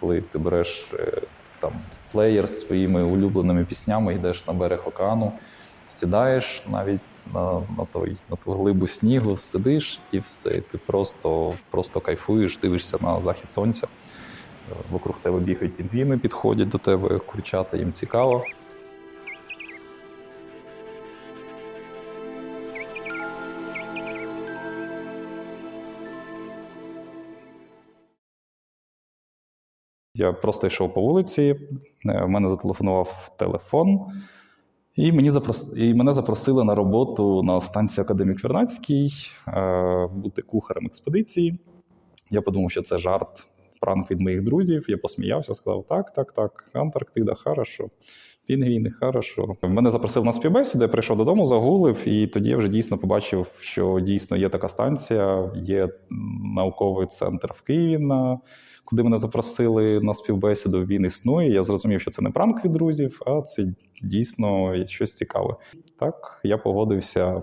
коли ти береш е, там плеєр з своїми улюбленими піснями, йдеш на берег океану, сідаєш навіть на, на, той, на ту глибу снігу, сидиш і все. Ти просто, просто кайфуєш, дивишся на захід сонця. Е, Вокруг тебе бігають пінгвіни, підходять до тебе, курчата, їм цікаво. Я просто йшов по вулиці, е, в мене зателефонував телефон, і, мені запрос... і мене запросили на роботу на станції Академік Вернадський е, бути кухарем експедиції. Я подумав, що це жарт, пранк від моїх друзів. Я посміявся, сказав: так, так, так, Антарктида, хорошо. Пінгвіни, хорошо. Мене запросив на співбесіду, я прийшов додому, загуглив, і тоді я вже дійсно побачив, що дійсно є така станція, є науковий центр в Києві, на, куди мене запросили на співбесіду. Він існує. Я зрозумів, що це не пранк від друзів, а це дійсно щось цікаве. Так, я погодився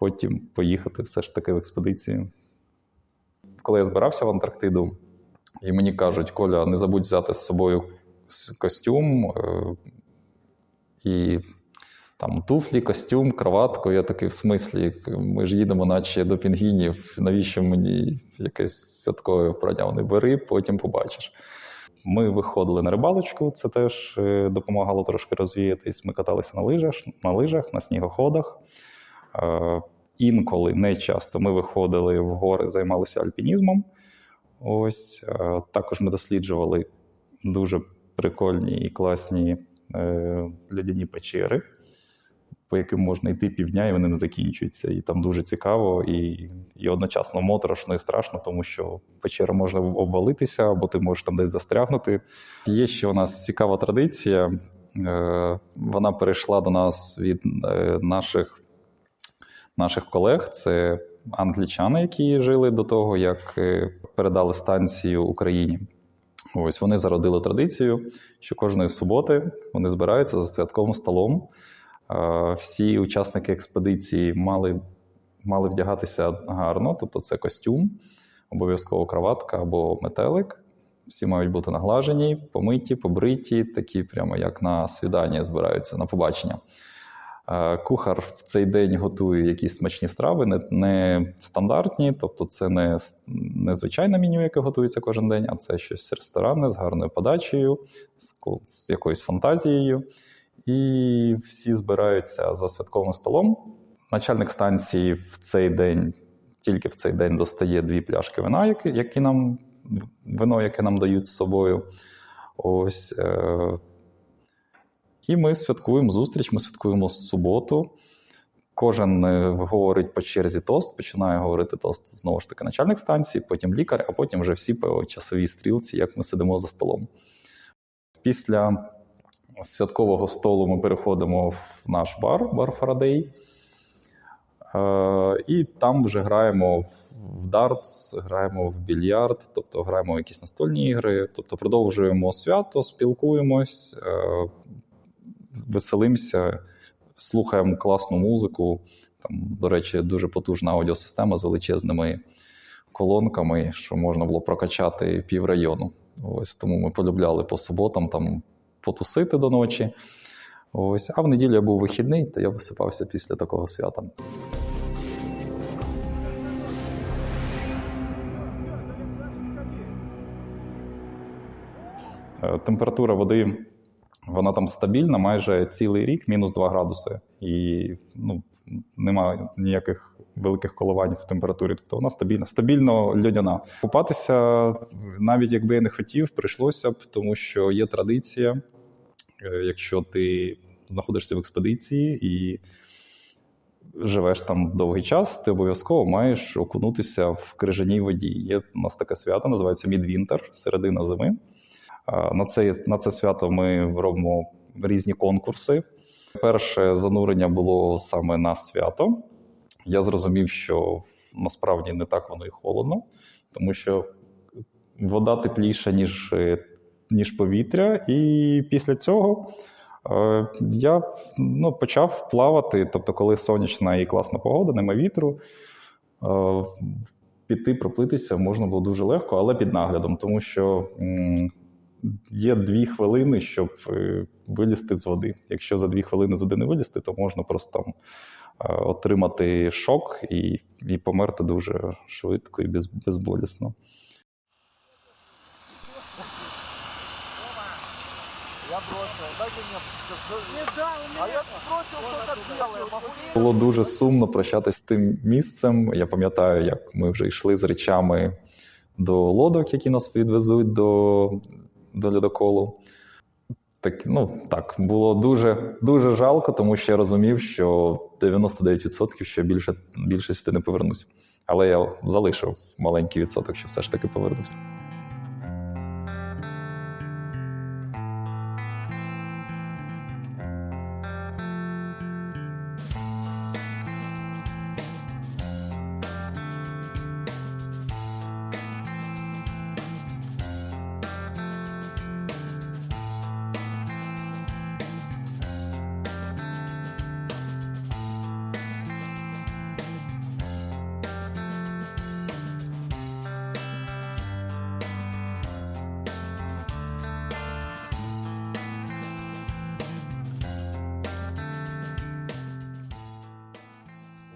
потім поїхати все ж таки в експедицію. Коли я збирався в Антарктиду, і мені кажуть, Коля, не забудь взяти з собою костюм е, і там туфлі, костюм, кроватку. Я такий в смислі, ми ж їдемо, наче до пінгвінів, навіщо мені якесь святкове вбрання? Не бери, потім побачиш. Ми виходили на рибалочку, це теж е, допомагало трошки розвіятись. Ми каталися на лижах, на лижах, на снігоходах. Е, Інколи не часто ми виходили в гори, займалися альпінізмом. Ось е, також ми досліджували дуже прикольні і класні е, льодяні печери, по яким можна йти півдня, і вони не закінчуються. І там дуже цікаво, і, і одночасно моторошно і страшно, тому що печера може обвалитися, або ти можеш там десь застрягнути. Є ще у нас цікава традиція. Е, вона перейшла до нас від наших, наших колег. Це англічани, які жили до того, як е, передали станцію Україні. Ось вони зародили традицію, що кожної суботи вони збираються за святковим столом. Всі учасники експедиції мали, мали вдягатися гарно, тобто це костюм, обов'язково краватка або метелик. Всі мають бути наглажені, помиті, побриті, такі прямо як на свідання збираються на побачення. Е, Кухар в цей день готує якісь смачні страви, не, не стандартні, тобто це не, не звичайне меню, яке готується кожен день, а це щось ресторанне з гарною подачею, з, з якоюсь фантазією. І всі збираються за святковим столом. Начальник станції в цей день, тільки в цей день достає дві пляшки вина, які, які нам, вино, яке нам дають з собою. Ось. І ми святкуємо зустріч, ми святкуємо суботу. Кожен е, говорить по черзі тост, починає говорити тост знову ж таки начальник станції, потім лікар, а потім вже всі по часовій стрілці, як ми сидимо за столом. Після святкового столу ми переходимо в наш бар, бар Фарадей. Е, і там вже граємо в дартс, граємо в більярд, тобто граємо в якісь настольні ігри, тобто продовжуємо свято, спілкуємось, е, веселимося, слухаємо класну музику. Там, до речі, дуже потужна аудіосистема з величезними колонками, що можна було прокачати піврайону. Ось тому ми полюбляли по суботам там потусити до ночі. Ось, а в неділю я був вихідний, то я висипався після такого свята. Е, Температура води вона там стабільна майже цілий рік, мінус 2 градуси. І ну, немає ніяких великих коливань в температурі. Тобто вона стабільна, стабільно льодяна. Купатися, навіть якби я не хотів, прийшлося б, тому що є традиція. Е, Якщо ти знаходишся в експедиції і живеш там довгий час, ти обов'язково маєш окунутися в крижаній воді. Є у нас таке свято, називається Мідвінтер, середина зими. На це, на це свято ми робимо різні конкурси. Перше занурення було саме на свято. Я зрозумів, що насправді не так воно і холодно, тому що вода тепліша, ніж, е, ніж повітря. І після цього е, я ну, почав плавати. Тобто, коли сонячна і класна погода, нема вітру. е, піти проплитися можна було дуже легко, але під наглядом, тому що м, є дві хвилини, щоб е, вилізти з води. Якщо за дві хвилини з води не вилізти, то можна просто там е, отримати шок і, і померти дуже швидко і без, безболісно. Було дуже сумно прощатись з тим місцем. Я пам'ятаю, як ми вже йшли з речами до лодок, які нас відвезуть до, до льодоколу. Так, ну, так, було дуже, дуже жалко, тому що я розумів, що 99% що більше, більше сюди не повернусь. Але я залишив маленький відсоток, що все ж таки повернуся.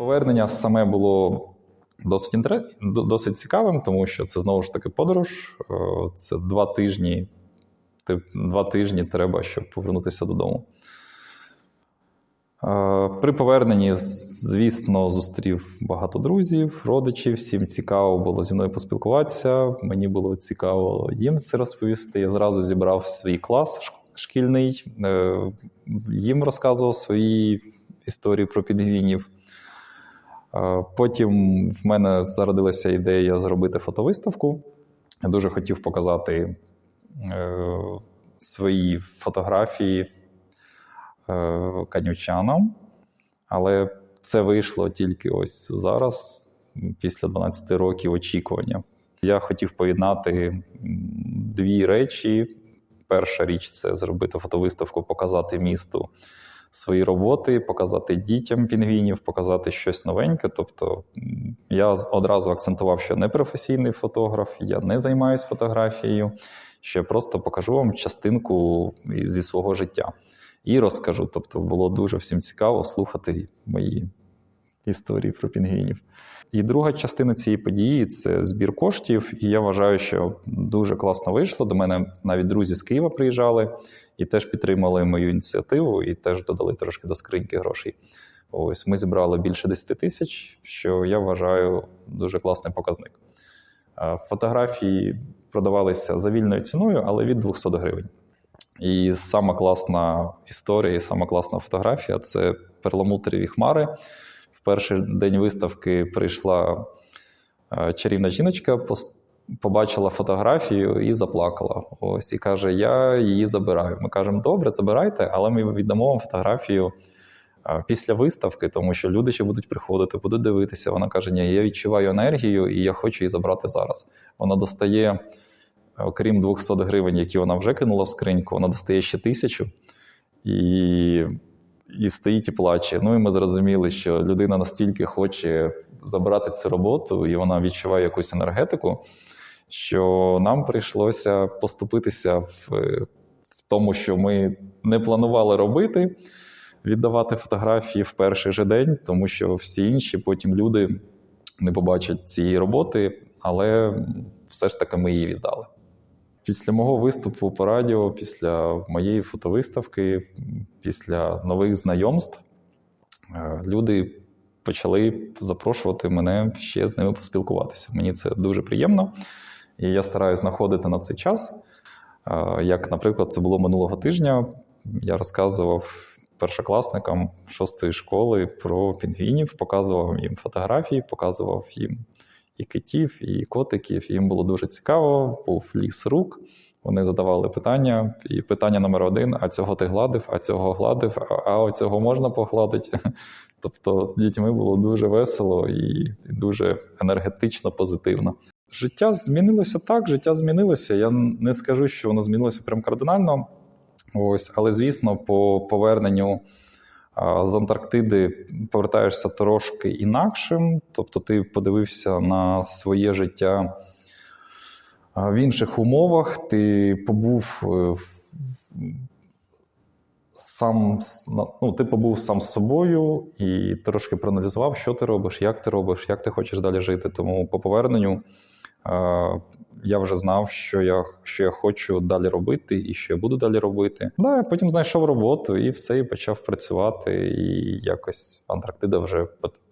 Повернення саме було досить до- досить цікавим, тому що це знову ж таки подорож. Е, Це два тижні. Два тижні треба, щоб повернутися додому. Е, При поверненні, звісно, зустрів багато друзів, родичів. Всім цікаво було зі мною поспілкуватися. Мені було цікаво їм це розповісти. Я зразу зібрав свій клас шкільний, е, їм розказував свої історії про пінгвінів. Потім в мене зародилася ідея зробити фотовиставку. Я дуже хотів показати е, свої фотографії е, канівчанам, але це вийшло тільки ось зараз, після 12 років очікування. Я хотів поєднати дві речі. Перша річ це зробити фотовиставку, показати місту свої роботи, показати дітям пінгвінів, показати щось новеньке. Тобто я одразу акцентував, що не професійний фотограф, я не займаюся фотографією, я просто покажу вам частинку зі свого життя і розкажу. Тобто було дуже всім цікаво слухати мої історії про пінгвінів. І друга частина цієї події це збір коштів. І я вважаю, що дуже класно вийшло. До мене навіть друзі з Києва приїжджали і теж підтримали мою ініціативу, і теж додали трошки до скриньки грошей. Ось ми зібрали більше 10 тисяч, що я вважаю дуже класний показник. Фотографії продавалися за вільною ціною, але від 200 гривень. І сама класна історія, і сама класна фотографія це перламутрові хмари. Перший день виставки прийшла е, чарівна жіночка, побачила фотографію і заплакала. Ось і каже: Я її забираю. Ми кажемо, добре, забирайте, але ми віддамо вам фотографію е, після виставки, тому що люди ще будуть приходити, будуть дивитися. Вона каже: Ні, я відчуваю енергію і я хочу її забрати зараз. Вона достає, окрім 200 гривень, які вона вже кинула в скриньку, вона достає ще тисячу. І і стоїть і плаче. Ну і ми зрозуміли, що людина настільки хоче забрати цю роботу, і вона відчуває якусь енергетику, що нам прийшлося поступитися в, в тому, що ми не планували робити, віддавати фотографії в перший же день, тому що всі інші потім люди не побачать цієї роботи, але все ж таки ми її віддали. Після мого виступу по радіо, після моєї фотовиставки, після нових знайомств, е, люди почали запрошувати мене ще з ними поспілкуватися. Мені це дуже приємно, і я стараюся знаходити на цей час. Е, Як, наприклад, це було минулого тижня, я розказував першокласникам шостої школи про пінгвінів, показував їм фотографії, показував їм і китів, і котиків. Їм було дуже цікаво, був ліс рук. Вони задавали питання, і питання номер один: а цього ти гладив, а цього гладив, а, оцього можна погладити. Тобто з дітьми було дуже весело і, дуже енергетично, позитивно. Життя змінилося так, життя змінилося. Я не скажу, що воно змінилося прям кардинально. Ось, але звісно, по поверненню з Антарктиди повертаєшся трошки інакшим, тобто ти подивився на своє життя в інших умовах, ти побув е, сам ну, ти побув сам з собою і трошки проаналізував, що ти робиш, як ти робиш, як ти хочеш далі жити. Тому по поверненню я вже знав, що я, що я хочу далі робити і що я буду далі робити. Да, потім знайшов роботу і все, і почав працювати. І якось Антарктида вже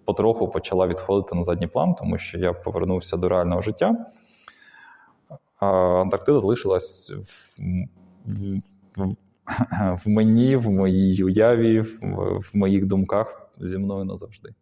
потроху почала відходити на задній план, тому що я повернувся до реального життя. А Антарктида залишилась в, в, в, мені, в моїй уяві, в, в моїх думках зі мною назавжди.